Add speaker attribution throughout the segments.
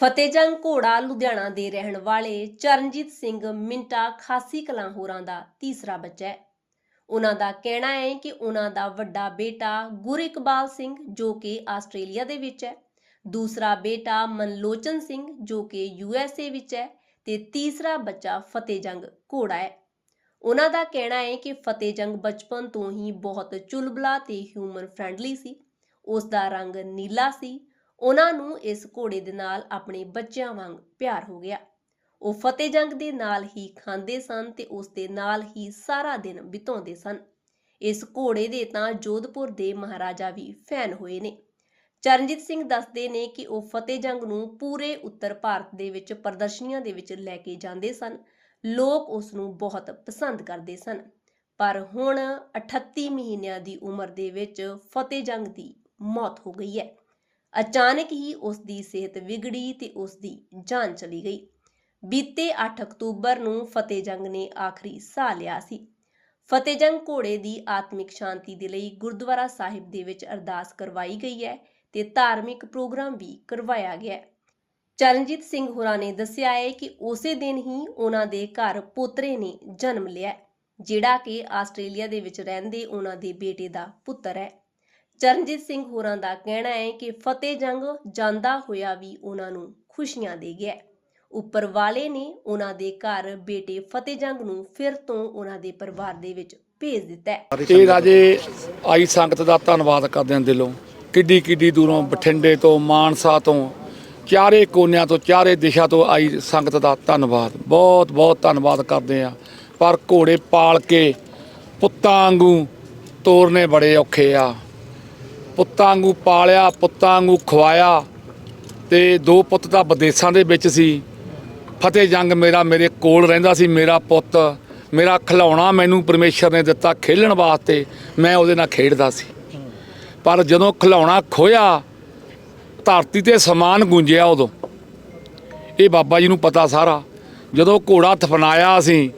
Speaker 1: ਫਤਿਹਜੰਗ ਘੋੜਾ ਲੁਧਿਆਣਾ ਦੇ ਰਹਿਣ ਵਾਲੇ ਚਰਨਜੀਤ ਸਿੰਘ ਮਿੰਟਾ ਖਾਸੀ ਕਲਾਂ ਹੋਰਾਂ ਦਾ ਤੀਸਰਾ ਬੱਚਾ ਹੈ। ਉਹਨਾਂ ਦਾ ਕਹਿਣਾ ਹੈ ਕਿ ਉਹਨਾਂ ਦਾ ਵੱਡਾ ਬੇਟਾ ਗੁਰਿਕਬਾਲ ਸਿੰਘ ਜੋ ਕਿ ਆਸਟ੍ਰੇਲੀਆ ਦੇ ਵਿੱਚ ਹੈ। ਦੂਸਰਾ ਬੇਟਾ ਮਨਲੋਚਨ ਸਿੰਘ ਜੋ ਕਿ ਯੂਐਸਏ ਵਿੱਚ ਹੈ ਤੇ ਤੀਸਰਾ ਬੱਚਾ ਫਤਿਹਜੰਗ ਘੋੜਾ ਹੈ। ਉਹਨਾਂ ਦਾ ਕਹਿਣਾ ਹੈ ਕਿ ਫਤਿਹਜੰਗ ਬਚਪਨ ਤੋਂ ਹੀ ਬਹੁਤ ਚੁਲਬਲਾ ਤੇ ਹਿਊਮਨ ਫ੍ਰੈਂਡਲੀ ਸੀ। ਉਸ ਦਾ ਰੰਗ ਨੀਲਾ ਸੀ। ਉਹਨਾਂ ਨੂੰ ਇਸ ਘੋੜੇ ਦੇ ਨਾਲ ਆਪਣੇ ਬੱਚਿਆਂ ਵਾਂਗ ਪਿਆਰ ਹੋ ਗਿਆ। ਉਹ ਫਤਿਹਜੰਗ ਦੇ ਨਾਲ ਹੀ ਖਾਂਦੇ ਸਨ ਤੇ ਉਸ ਦੇ ਨਾਲ ਹੀ ਸਾਰਾ ਦਿਨ ਬਿਤਾਉਂਦੇ ਸਨ। ਇਸ ਘੋੜੇ ਦੇ ਤਾਂ ਜੋਧਪੁਰ ਦੇ ਮਹਾਰਾਜਾ ਵੀ ਫੈਨ ਹੋਏ ਨੇ। ਚਰਨਜੀਤ ਸਿੰਘ ਦੱਸਦੇ ਨੇ ਕਿ ਉਹ ਫਤਿਹਜੰਗ ਨੂੰ ਪੂਰੇ ਉੱਤਰ ਭਾਰਤ ਦੇ ਵਿੱਚ ਪ੍ਰਦਰਸ਼ਨੀਆਂ ਦੇ ਵਿੱਚ ਲੈ ਕੇ ਜਾਂਦੇ ਸਨ। ਲੋਕ ਉਸ ਨੂੰ ਬਹੁਤ ਪਸੰਦ ਕਰਦੇ ਸਨ। ਪਰ ਹੁਣ 38 ਮਹੀਨਿਆਂ ਦੀ ਉਮਰ ਦੇ ਵਿੱਚ ਫਤਿਹਜੰਗ ਦੀ ਮੌਤ ਹੋ ਗਈ ਹੈ। ਅਚਾਨਕ ਹੀ ਉਸ ਦੀ ਸਿਹਤ ਵਿਗੜੀ ਤੇ ਉਸ ਦੀ ਜਾਨ ਚਲੀ ਗਈ। ਬੀਤੇ 8 ਅਕਤੂਬਰ ਨੂੰ ਫਤਿਹਜੰਗ ਨੇ ਆਖਰੀ ਸਾਹ ਲਿਆ ਸੀ। ਫਤਿਹਜੰਗ ਘੋੜੇ ਦੀ ਆਤਮਿਕ ਸ਼ਾਂਤੀ ਦੇ ਲਈ ਗੁਰਦੁਆਰਾ ਸਾਹਿਬ ਦੇ ਵਿੱਚ ਅਰਦਾਸ ਕਰਵਾਈ ਗਈ ਹੈ ਤੇ ਧਾਰਮਿਕ ਪ੍ਰੋਗਰਾਮ ਵੀ ਕਰਵਾਇਆ ਗਿਆ ਹੈ। ਚਰਨਜੀਤ ਸਿੰਘ ਹੋਰਾਂ ਨੇ ਦੱਸਿਆ ਹੈ ਕਿ ਉਸੇ ਦਿਨ ਹੀ ਉਹਨਾਂ ਦੇ ਘਰ ਪੋਤਰੇ ਨੇ ਜਨਮ ਲਿਆ ਜਿਹੜਾ ਕਿ ਆਸਟ੍ਰੇਲੀਆ ਦੇ ਵਿੱਚ ਰਹਿੰਦੇ ਉਹਨਾਂ ਦੇ ਬੇਟੇ ਦਾ ਪੁੱਤਰ ਹੈ। ਚਰਨਜੀਤ ਸਿੰਘ ਹੋਰਾਂ ਦਾ ਕਹਿਣਾ ਹੈ ਕਿ ਫਤਿਹਜੰਗ ਜਾਂਦਾ ਹੋਇਆ ਵੀ ਉਹਨਾਂ ਨੂੰ ਖੁਸ਼ੀਆਂ ਦੇ ਗਿਆ ਹੈ। ਉੱਪਰ ਵਾਲੇ ਨੇ ਉਹਨਾਂ ਦੇ ਘਰ ਬੇਟੇ ਫਤਿਹਜੰਗ ਨੂੰ ਫਿਰ ਤੋਂ ਉਹਨਾਂ ਦੇ ਪਰਿਵਾਰ ਦੇ ਵਿੱਚ ਭੇਜ ਦਿੱਤਾ ਹੈ।
Speaker 2: ਇਹ ਰਾਜੇ ਆਈ ਸੰਗਤ ਦਾ ਧੰਨਵਾਦ ਕਰਦੇ ਹਾਂ ਦਿਲੋਂ। ਕਿੱਡੀ ਕਿੱਡੀ ਦੂਰੋਂ ਬਠਿੰਡੇ ਤੋਂ ਮਾਨਸਾ ਤੋਂ ਚਾਰੇ ਕੋਨਿਆਂ ਤੋਂ ਚਾਰੇ ਦਿਸ਼ਾ ਤੋਂ ਆਈ ਸੰਗਤ ਦਾ ਧੰਨਵਾਦ। ਬਹੁਤ ਬਹੁਤ ਧੰਨਵਾਦ ਕਰਦੇ ਆ ਪਰ ਘੋੜੇ ਪਾਲ ਕੇ ਪੁੱਤਾਂ ਵਾਂਗੂ ਤੋਰਨੇ ਬੜੇ ਔਖੇ ਆ। ਪੁੱਤਾਂ ਵਾਂਗੂ ਪਾਲਿਆ ਪੁੱਤਾਂ ਵਾਂਗੂ ਖਵਾਇਆ ਤੇ ਦੋ ਪੁੱਤ ਤਾਂ ਵਿਦੇਸ਼ਾਂ ਦੇ ਵਿੱਚ ਸੀ। ਫਤਿਹ ਜੰਗ ਮੇਰਾ ਮੇਰੇ ਕੋਲ ਰਹਿੰਦਾ ਸੀ, ਮੇਰਾ ਪੁੱਤ, ਮੇਰਾ ਖਿਲਾਉਣਾ ਮੈਨੂੰ ਪਰਮੇਸ਼ਰ ਨੇ ਦਿੱਤਾ ਖੇਲਣ ਵਾਸਤੇ, ਮੈਂ ਉਹਦੇ ਨਾਲ ਖੇਡਦਾ ਸੀ। ਪਰ ਜਦੋਂ ਖਿਡੌਣਾ ਖੋਇਆ ਧਰਤੀ ਤੇ ਸਮਾਨ ਗੂੰਜਿਆ ਉਦੋਂ। ਇਹ ਬਾਬਾ ਜੀ ਨੂੰ ਪਤਾ ਸਾਰਾ। ਜਦੋਂ ਘੋੜਾ ਦਫਨਾਇਆ ਅਸੀਂ,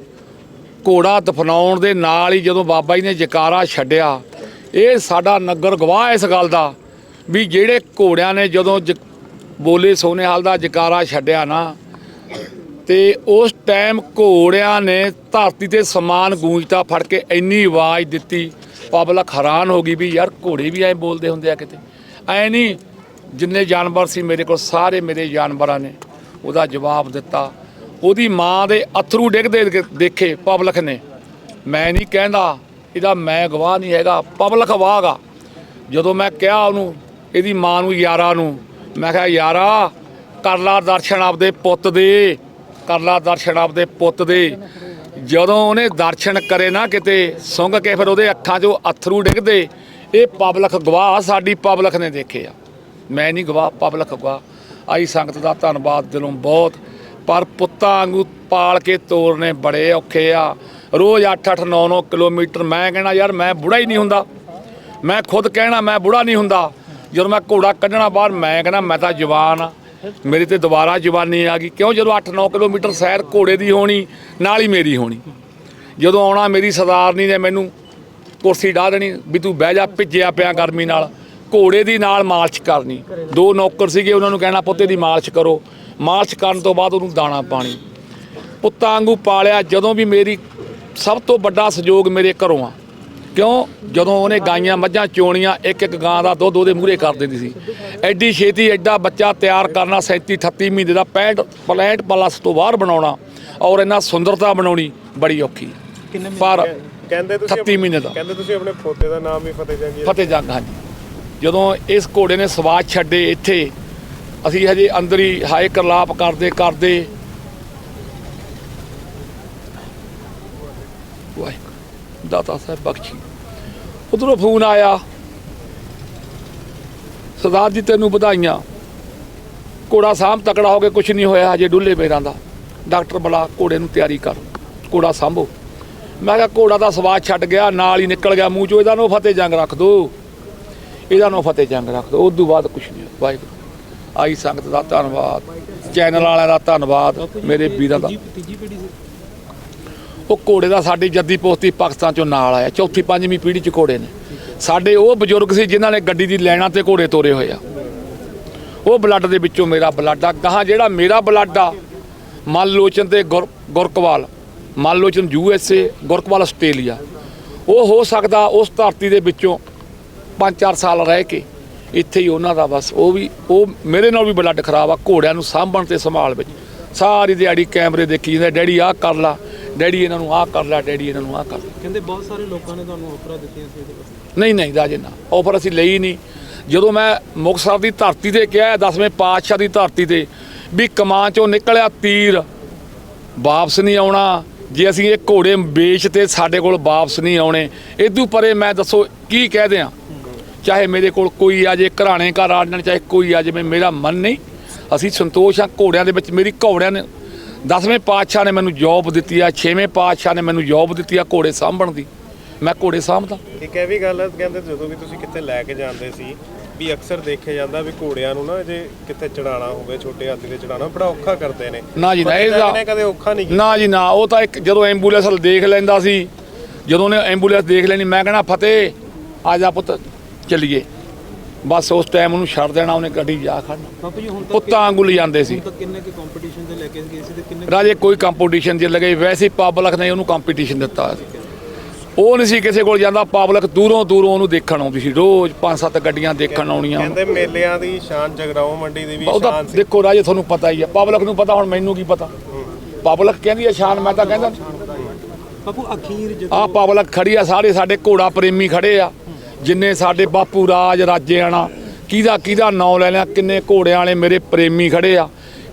Speaker 2: ਘੋੜਾ ਦਫਨਾਉਣ ਦੇ ਨਾਲ ਹੀ ਜਦੋਂ ਬਾਬਾ ਜੀ ਨੇ ਜਕਾਰਾ ਛੱਡਿਆ ਇਹ ਸਾਡਾ ਨਗਰ ਗਵਾਹ ਇਸ ਗੱਲ ਦਾ, ਵੀ ਜਿਹੜੇ ਘੋੜਿਆਂ ਨੇ ਜਦੋਂ ਜ- ਬੋਲੇ ਸੋਨੇਹਾਲ ਦਾ ਜਕਾਰਾ ਛੱਡਿਆ ਨਾ, ਤੇ ਉਸ ਟਾਈਮ ਘੋੜਿਆਂ ਨੇ ਧਰਤੀ ਤੇ ਸਮਾਨ ਗੂੰਜਤਾ ਫੜ ਕੇ ਇੰਨੀ ਆਵਾਜ਼ ਦਿੱਤੀ ਪਬਲਿਕ ਹੈਰਾਨ ਹੋ ਗਈ ਵੀ ਯਾਰ ਘੋੜੇ ਵੀ ਐਂ ਬੋਲਦੇ ਹੁੰਦੇ ਆ ਕਿਤੇ। ਐ ਨਹੀਂ ਜਿੰਨੇ ਜਾਨਵਰ ਸੀ ਮੇਰੇ ਕੋਲ, ਸਾਰੇ ਮੇਰੇ ਜਾਨਵਰਾਂ ਨੇ ਉਹਦਾ ਜਵਾਬ ਦਿੱਤਾ। ਉਹਦੀ ਮਾਂ ਦੇ ਅਥਰੂ ਡਿੱਗਦੇ ਦੇਖੇ ਪਬਲਿਕ ਨੇ। ਮੈਂ ਨਹੀਂ ਕਹਿੰਦਾ ਇਹਦਾ ਮੈਂ ਗਵਾਹ ਨਹੀਂ ਹੈਗਾ ਪਬਲਿਕ ਗਵਾਹਗਾ ਜਦੋਂ ਮੈਂ ਕਿਹਾ ਉਹਨੂੰ, ਇਹਦੀ ਮਾਂ ਨੂੰ, ਯਾਰਾ ਨੂੰ, ਮੈਂ ਕਿਹਾ, ਯਾਰਾ, ਕਰ ਲਾ ਦਰਸ਼ਨ ਆਪਦੇ ਪੁੱਤ ਦੇ, ਕਰ ਲਾ ਦਰਸ਼ਨ ਆਪਦੇ ਪੁੱਤ ਦੇ। ਜਦੋਂ ਉਹਨੇ ਦਰਸ਼ਨ ਕਰੇ ਨਾ ਕਿਤੇ, ਸੁੰਘ ਕੇ ਫਿਰ ਉਹਦੇ ਅੱਖਾਂ 'ਚੋਂ ਅਥਰੂ ਡਿੱਗਦੇ, ਇਹ ਪਬਲਿਕ ਗਵਾਹ ਸਾਡੀ ਪਬਲਿਕ ਨੇ ਦੇਖੇ ਆ। ਮੈਂ ਨਹੀਂ ਗਵਾਹ ਪਬਲਿਕ ਗਵਾਹ। ਆਈ ਸੰਗਤ ਦਾ ਧੰਨਵਾਦ ਦਿਲੋਂ ਬਹੁਤ। ਪਰ ਪੁੱਤਾਂ ਵਾਂਗੂ ਪਾਲ ਕੇ ਤੋਰਨੇ ਬੜੇ ਔਖੇ ਆ। ਰੋਜ਼ 8-8 9-9 ਕਿਲੋਮੀਟਰ ਮੈਂ ਕਹਿਣਾ ਯਾਰ ਮੈਂ ਬੁੜਾ ਹੀ ਨਹੀਂ ਹੁੰਦਾ। ਮੈਂ ਖੁਦ ਕਹਿਣਾ ਮੈਂ ਬੁੜਾ ਨਹੀਂ ਹੁੰਦਾ। ਜਦੋਂ ਮੈਂ ਘੋੜਾ ਕੱਢਣਾ ਬਾਹਰ ਮੈਂ ਕਹਿਣਾ ਮੈਂ ਤਾਂ ਜਵਾਨ ਆ। ਮੇਰੀ ਤੇ ਦੁਬਾਰਾ ਜਵਾਨੀ ਆ ਗਈ। ਕਿਉਂ ਜਦੋਂ 8-9 ਕਿਲੋਮੀਟਰ ਸੈਰ ਘੋੜੇ ਦੀ ਹੋਣੀ, ਨਾਲ ਹੀ ਮੇਰੀ ਹੋਣੀ। ਜਦੋਂ ਆਉਣਾ ਮੇਰੀ ਸਰਦਾਰਨੀ ਨੇ ਮੈਨੂੰ ਕੁਰਸੀ ਢਾ ਦੇਣੀ ਵੀ ਤੂੰ ਬਹਿ ਜਾ, ਭਿੱਜਿਆ ਪਿਆ ਗਰਮੀ ਨਾਲ। ਘੋੜੇ ਦੀ ਨਾਲ ਮਾਲਸ਼ ਕਰਨੀ। ਦੋ ਨੌਕਰ ਸੀਗੇ, ਉਹਨਾਂ ਨੂੰ ਕਹਿਣਾ ਪੁੱਤੇ ਦੀ ਮਾਲਸ਼ ਕਰੋ। ਮਾਲਸ਼ ਕਰਨ ਤੋਂ ਬਾਅਦ ਉਹਨੂੰ ਦਾਣਾ ਪਾਣੀ। ਪੁੱਤਾਂ ਵਾਂਗੂ ਪਾਲਿਆ, ਜਦੋਂ ਵੀ ਮੇਰੀ ਸਭ ਤੋਂ ਵੱਡਾ ਸਹਿਯੋਗ ਮੇਰੇ ਘਰੋਂ ਆ। ਕਿਉਂ? ਜਦੋਂ ਉਹਨੇ ਗਾਈਆਂ ਮੱਝਾਂ ਚੋਣੀਆਂ ਇੱਕ ਇੱਕ ਗਾਂ ਦਾ ਦੁੱਧ ਉਹਦੇ ਮੂਹਰੇ ਕਰ ਦਿੰਦੀ ਸੀ। ਐਡੀ ਛੇਤੀ ਐਡਾ ਬੱਚਾ ਤਿਆਰ ਕਰਨਾ 37 38 ਮਹੀਨੇ ਦਾ 65 ਪਲੈਂਟ ਪਲਸ ਤੋਂ ਬਾਹਰ ਬਣਾਉਣਾ ਔਰ ਇਹਨਾਂ ਸੁੰਦਰਤਾ ਬਣਾਉਣੀ ਬੜੀ ਔਖੀ। ਪਰ
Speaker 3: ਕਹਿੰਦੇ ਤੁਸੀਂ
Speaker 2: 38 ਮਹੀਨੇ ਦਾ।
Speaker 3: ਕਹਿੰਦੇ ਤੁਸੀਂ ਆਪਣੇ ਪੋਤੇ ਦਾ ਨਾਮ ਵੀ ਫਤਿਹ ਜੰਗੀ
Speaker 2: ਫਤਿਹ ਜੰਗ ਹਾਂਜੀ। ਜਦੋਂ ਇਸ ਘੋੜੇ ਨੇ ਸਵਾਦ ਛੱਡੇ ਇੱਥੇ ਅਸੀਂ ਹਜੇ ਅੰਦਰ ਹੀ ਹਾਏ ਕਰਲਾਪ ਕਰਦੇ ਕਰਦੇ ਵਾਹਿਗੁਰੂ ਦਾਤਾ ਸਾਹਿਬ ਬਖਸ਼ੀ ਉਧਰੋਂ ਫੋਨ ਆਇਆ ਸਰਦਾਰ ਜੀ ਤੈਨੂੰ ਵਧਾਈਆਂ ਘੋੜਾ ਸਾਂਭ ਤਕੜਾ ਹੋ ਕੇ ਕੁਝ ਨਹੀਂ ਹੋਇਆ ਹਜੇ ਡੁੱਲੇ ਪੈਰਾਂ ਦਾ ਡਾਕਟਰ ਬੁਲਾ ਘੋੜੇ ਨੂੰ ਤਿਆਰੀ ਕਰ ਘੋੜਾ ਸਾਂਭੋ ਮੈਂ ਕਿਹਾ ਘੋੜਾ ਦਾ ਸਵਾਦ ਛੱਡ ਗਿਆ ਨਾਲ ਹੀ ਨਿਕਲ ਗਿਆ ਮੂੰਹ ਚੋਂ ਇਹਦਾ ਨੂੰ ਫਤਿਹ ਜੰਗ ਰੱਖ ਦੋ ਇਹਦਾ ਨੂੰ ਫਤਿਹ ਜੰਗ ਰੱਖ ਦੋ ਉਸ ਤੋਂ ਬਾਅਦ ਕੁਝ ਨਹੀਂ। ਵਾਹਿਗੁਰੂ ਆਈ ਸੰਗਤ ਦਾ ਧੰਨਵਾਦ ਚੈਨਲ ਵਾਲਿਆਂ ਦਾ ਧੰਨਵਾਦ ਮੇਰੇ ਵੀਰਾਂ ਦਾ
Speaker 4: ਤੀਜੀ ਪੀੜੀ ਸੀ
Speaker 2: ਉਹ ਘੋੜੇ ਦਾ ਸਾਡੀ ਜੱਦੀ ਪੋਸਤੀ ਪਾਕਿਸਤਾਨ ਚੋਂ ਨਾਲ ਆਇਆ, ਚੌਥੀ ਪੰਜਵੀਂ ਪੀੜ੍ਹੀ ਚ ਘੋੜੇ ਨੇ। ਸਾਡੇ ਉਹ ਬਜ਼ੁਰਗ ਸੀ ਜਿਨ੍ਹਾਂ ਨੇ ਗੱਡੀ ਦੀ ਲੈਣਾ ਤੇ ਘੋੜੇ ਤੋਰੇ ਹੋਏ ਆ। ਉਹ ਬਲੱਡ ਦੇ ਵਿੱਚੋਂ ਮੇਰਾ ਬਲੱਡ ਆ। ਗਾਹਾਂ ਜਿਹੜਾ ਮੇਰਾ ਬਲੱਡ ਆ ਮਨਲੋਚਨ ਤੇ ਗੁਰ- Gurkawal Manlochan U S A, Gurkawal Australia, ਉਹ ਹੋ ਸਕਦਾ ਉਸ ਧਰਤੀ ਦੇ ਵਿੱਚੋਂ 5-4 ਸਾਲ ਰਹਿ ਕੇ ਇੱਥੇ ਹੀ ਉਹਨਾਂ ਦਾ ਬਸ। ਉਹ ਵੀ, ਉਹ ਮੇਰੇ ਨਾਲ ਵੀ ਬਲੱਡ ਖਰਾਬ ਆ ਘੋੜਿਆਂ ਨੂੰ ਸਾਂਭਣ ਤੇ ਸੰਭਾਲ ਵਿੱਚ। ਸਾਰੀ ਦਿਹਾੜੀ ਕੈਮਰੇ ਦੇਖੀ ਜਾਂਦੇ, ਡੈਡੀ, ਆਹ ਕਰ ਲਾ। ਡੈਡੀ ਇਹਨਾਂ ਨੂੰ ਆਹ ਕਰ ਲਾ ਡੈਡੀ ਇਹਨਾਂ ਨੂੰ ਆਹ ਕਰ ਲਾ।
Speaker 4: ਕਹਿੰਦੇ ਬਹੁਤ ਸਾਰੇ ਲੋਕਾਂ ਨੇ ਤੁਹਾਨੂੰ ਆਫਰਾਂ ਦਿੱਤੀਆਂ ਸੀ ਇਹਦੇ
Speaker 2: ਨਹੀਂ ਨਹੀਂ ਰਾਜੇ ਨਾ ਆਫਰ ਅਸੀਂ ਲਈ ਨਹੀਂ। ਜਦੋਂ ਮੈਂ ਮੁਕਤਸਰ ਦੀ ਧਰਤੀ ਤੇ ਕਿਹਾ ਦਸਵੇਂ ਪਾਤਸ਼ਾਹ ਦੀ ਧਰਤੀ ਤੇ ਵੀ ਕਮਾਂ ਚੋਂ ਨਿਕਲਿਆ ਤੀਰ ਵਾਪਸ ਨਹੀਂ ਆਉਣਾ। ਜੇ ਅਸੀਂ ਇਹ ਘੋੜੇ ਵੇਚ ਤੇ ਸਾਡੇ ਕੋਲ ਵਾਪਸ ਨਹੀਂ ਆਉਣੇ ਇਦੋਂ ਪਰੇ ਮੈਂ ਦੱਸੋ ਕੀ ਕਹਿ ਦਿਆਂ? ਚਾਹੇ ਮੇਰੇ ਕੋਲ ਕੋਈ ਆ ਜੇ ਘਰਾਣੇ ਘਰ ਆੜਨ ਚਾਹੇ ਕੋਈ ਆ ਜਾਵੇ ਮੇਰਾ ਮਨ ਨਹੀਂ। ਅਸੀਂ ਸੰਤੋਸ਼ ਆ ਘੋੜਿਆਂ ਦੇ ਵਿੱਚ ਮੇਰੀ ਘੋੜਿਆਂ ਨੇ ਦਸਵੇਂ ਪਾਤਸ਼ਾਹ ਨੇ ਮੈਨੂੰ ਜੌਬ ਦਿੱਤੀ ਆ ਛੇਵੇਂ ਪਾਤਸ਼ਾਹ ਨੇ ਮੈਨੂੰ ਜੌਬ ਦਿੱਤੀ ਆ ਘੋੜੇ ਸਾਂਭਣ ਦੀ। ਮੈਂ ਘੋੜੇ ਸਾਂਭਦਾ।
Speaker 3: ਇੱਕ ਇਹ ਵੀ ਗੱਲ ਹੈ ਕਹਿੰਦੇ ਜਦੋਂ ਵੀ ਤੁਸੀਂ ਕਿੱਥੇ ਲੈ ਕੇ ਜਾਂਦੇ ਸੀ ਵੀ ਅਕਸਰ ਦੇਖਿਆ ਜਾਂਦਾ ਵੀ ਘੋੜਿਆਂ ਨੂੰ ਨਾ ਜੇ ਕਿੱਥੇ ਚੜਾਉਣਾ ਹੋਵੇ ਛੋਟੇ ਹਾਥੀ ਤੇ ਚੜਾਉਣਾ ਬੜਾ ਔਖਾ ਕਰਦੇ ਨੇ।
Speaker 2: ਨਾ ਜੀ ਨਾ
Speaker 3: ਇਹਨੇ ਕਦੇ ਔਖਾ ਨਹੀਂ ਕੀਤਾ।
Speaker 2: ਨਾ ਜੀ ਨਾ ਉਹ ਤਾਂ ਇੱਕ ਜਦੋਂ ਐਂਬੂਲੈਂਸ ਦੇਖ ਲੈਂਦਾ ਸੀ ਜਦੋਂ ਨੇ ਐਂਬੂਲੈਂਸ ਦੇਖ ਲੈਣੀ ਮੈਂ ਕਹਿਣਾ ਫਤਿਹ ਆ ਜਾ ਪੁੱਤ ਚੱਲੀਏ। ਬਸ ਉਸ ਟਾਈਮ ਉਹਨੂੰ ਛੱਡ ਦੇਣਾ ਉਹਨੇ ਗੱਡੀ ਜਾ ਖੜਨਾ।
Speaker 4: ਬਾਪੂ ਜੀ ਹੁਣ ਤੱਕ
Speaker 2: ਪੁੱਤਾਂ ਵਾਂਗੂ ਜਾਂਦੇ ਸੀ।
Speaker 4: ਹੁਣ ਤੱਕ ਕਿੰਨੇ ਕਿ ਕੰਪੀਟੀਸ਼ਨ ਤੇ ਲੈ ਕੇ ਗਏ ਸੀ ਤੇ ਕਿੰਨੇ
Speaker 2: ਰਾਜੇ ਕੋਈ ਕੰਪੀਟੀਸ਼ਨ ਜੇ ਲਗੇ ਵੈਸੇ ਪਬਲਿਕ ਨੇ ਉਹਨੂੰ ਕੰਪੀਟੀਸ਼ਨ ਦਿੱਤਾ। ਉਹ ਨਹੀਂ ਸੀ ਕਿਸੇ ਕੋਲ ਜਾਂਦਾ ਪਬਲਿਕ ਦੂਰੋਂ ਦੂਰੋਂ ਉਹਨੂੰ ਦੇਖਣ ਆਉਂਦੀ ਸੀ। ਰੋਜ਼ ਪੰਜ ਸੱਤ ਗੱਡੀਆਂ ਦੇਖਣ ਆਉਣੀਆਂ।
Speaker 3: ਕਹਿੰਦੇ ਮੇਲਿਆਂ ਦੀ ਸ਼ਾਨ ਜਗਰਾਉਂ ਮੰਡੀ ਦੀ ਵੀ
Speaker 2: ਉਹਦਾ
Speaker 3: ਸ਼ਾਨ ਸੀ।
Speaker 2: ਦੇਖੋ ਰਾਜੇ ਤੁਹਾਨੂੰ ਪਤਾ ਹੀ ਹੈ ਪਬਲਿਕ ਨੂੰ ਪਤਾ ਹੁਣ ਮੈਨੂੰ ਕੀ ਪਤਾ। ਪਬਲਿਕ ਕਹਿੰਦੀ ਹੈ ਸ਼ਾਨ ਮੈਂ ਤਾਂ ਕਹਿੰਦਾ।
Speaker 4: ਬਾਪੂ ਅਖੀਰ ਜਦੋਂ
Speaker 2: ਆ ਪਬਲਿਕ ਖੜੀ ਆ ਸਾਰੇ ਸਾਡੇ ਘੋੜਾ ਪ੍ਰੇਮੀ ਖੜੇ ਆ। ਜਿੰਨੇ ਸਾਡੇ ਬਾਪੂ ਰਾਜ ਰਾਜੇਆਣਾ ਕਿਹਦਾ ਕਿਹਦਾ ਨਾਂ ਲੈ ਲਿਆ ਕਿੰਨੇ ਘੋੜਿਆਂ ਵਾਲੇ ਮੇਰੇ ਪ੍ਰੇਮੀ ਖੜੇ ਆ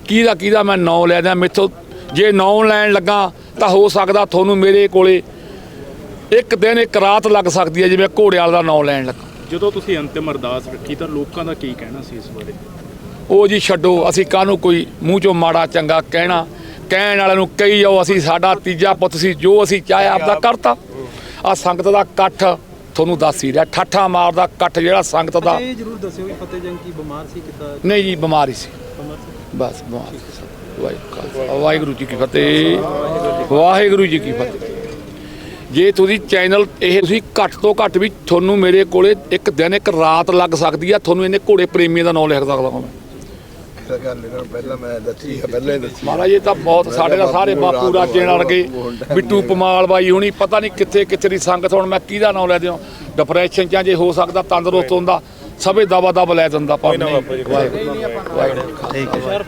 Speaker 2: ਕਿਹਦਾ ਕਿਹਦਾ ਮੈਂ ਨਾਂ ਲੈ ਦਿਆਂ ਮੇਥੋਂ ਜੇ ਨਾਂ ਲੈਣ ਲੱਗਾ ਤਾਂ ਹੋ ਸਕਦਾ ਤੁਹਾਨੂੰ ਮੇਰੇ ਕੋਲੇ ਇੱਕ ਦਿਨ ਇੱਕ ਰਾਤ ਲੱਗ ਸਕਦੀ ਹੈ ਜਿਵੇਂ ਘੋੜੇ ਵਾਲੇ ਦਾ ਨਾਂ ਲੈਣ ਲੱਗਾ।
Speaker 5: ਜਦੋਂ ਤੁਸੀਂ ਅੰਤਿਮ ਅਰਦਾਸ ਰੱਖੀ ਤਾਂ ਲੋਕਾਂ ਦਾ ਕੀ ਕਹਿਣਾ ਸੀ ਇਸ ਬਾਰੇ?
Speaker 2: ਉਹ ਜੀ ਛੱਡੋ ਅਸੀਂ ਕਾਹਨੂੰ ਕੋਈ ਮੂੰਹ ਚੋਂ ਮਾੜਾ ਚੰਗਾ ਕਹਿਣਾ? ਕਹਿਣ ਵਾਲਿਆਂ ਨੂੰ ਕਹੀ ਜਾਓ ਅਸੀਂ ਸਾਡਾ ਤੀਜਾ ਪੁੱਤ ਸੀ ਜੋ ਅਸੀਂ ਚਾਹਿਆ ਆਪਦਾ ਕਰਤਾ। ਆ ਸੰਗਤ ਦਾ ਇਕੱਠ ਤੁਹਾਨੂੰ ਦੱਸ ਹੀ ਰਿਹਾ ਠਾਠਾ ਮਾਰਦਾ ਇਕੱਠ ਜਿਹੜਾ ਸੰਗਤ ਦਾ।
Speaker 4: ਇਹ ਜ਼ਰੂਰ ਦੱਸਿਓ ਵੀ ਫਤਿਹ ਜੰਗ ਕੀ ਬਿਮਾਰ ਸੀ ਕਿੱਦਾਂ?
Speaker 2: ਨਹੀਂ ਜੀ ਬਿਮਾਰੀ ਸੀ। ਬਸ ਬਿਮਾਰੀ ਸੀ ਵਾਹਿਗੁਰੂ ਜੀ ਕੀ ਫਤਿਹ। ਵਾਹਿਗੁਰੂ ਜੀ ਕੀ ਫਤਿਹ। ਜੇ ਤੁਸੀਂ ਚੈਨਲ ਇਹ ਤੁਸੀਂ ਘੱਟ ਤੋਂ ਘੱਟ ਵੀ ਤੁਹਾਨੂੰ ਮੇਰੇ ਕੋਲੇ ਇੱਕ ਦਿਨ ਇੱਕ ਰਾਤ ਲੱਗ ਸਕਦੀ ਆ ਤੁਹਾਨੂੰ ਇਹਨੇ ਘੋੜੇ ਪ੍ਰੇਮੀਆਂ ਦਾ ਨਾਮ ਲਿਖ ਸਕਦਾ ਹਾਂ ਮੈਂ।
Speaker 6: ਤਾਂ ਗੱਲ ਇਹਨਾਂ ਨੂੰ ਪਹਿਲਾਂ ਮੈਂ ਦੱਸੀ ਆ ਪਹਿਲਾਂ ਹੀ ਦੱਸੀ
Speaker 2: ਮਹਾਰਾਜ ਇਹ ਤਾਂ ਬਹੁਤ ਸਾਡੇ ਦਾ ਸਾਰੇ ਬਾਪੂ ਰਾਜੇ ਨਾਲ ਗਏ। ਬਿੱਟੂ ਪਮਾਲ ਬਾਈ ਹੁਣੀ ਪਤਾ ਨਹੀਂ ਕਿੱਥੇ ਕਿੱਥੇ ਦੀ ਸੰਗਤ ਹੁਣ ਮੈਂ ਕਿਹਦਾ ਨਾਮ ਲੈ ਦਿਆਂ? ਡਿਪਰੈਸ਼ਨ ਚ ਆ, ਜੇ ਹੋ ਸਕਦਾ ਤੰਦਰੁਸਤ ਹੁੰਦਾ ਸਭੇ ਦਵਾ ਦਬ ਲੈ ਦਿੰਦਾ ਪਰ ਨਹੀਂ।
Speaker 3: ਜੀ,
Speaker 2: ਵਾਹਿਗੁਰੂ ਵਾਹਿਗੁਰੂ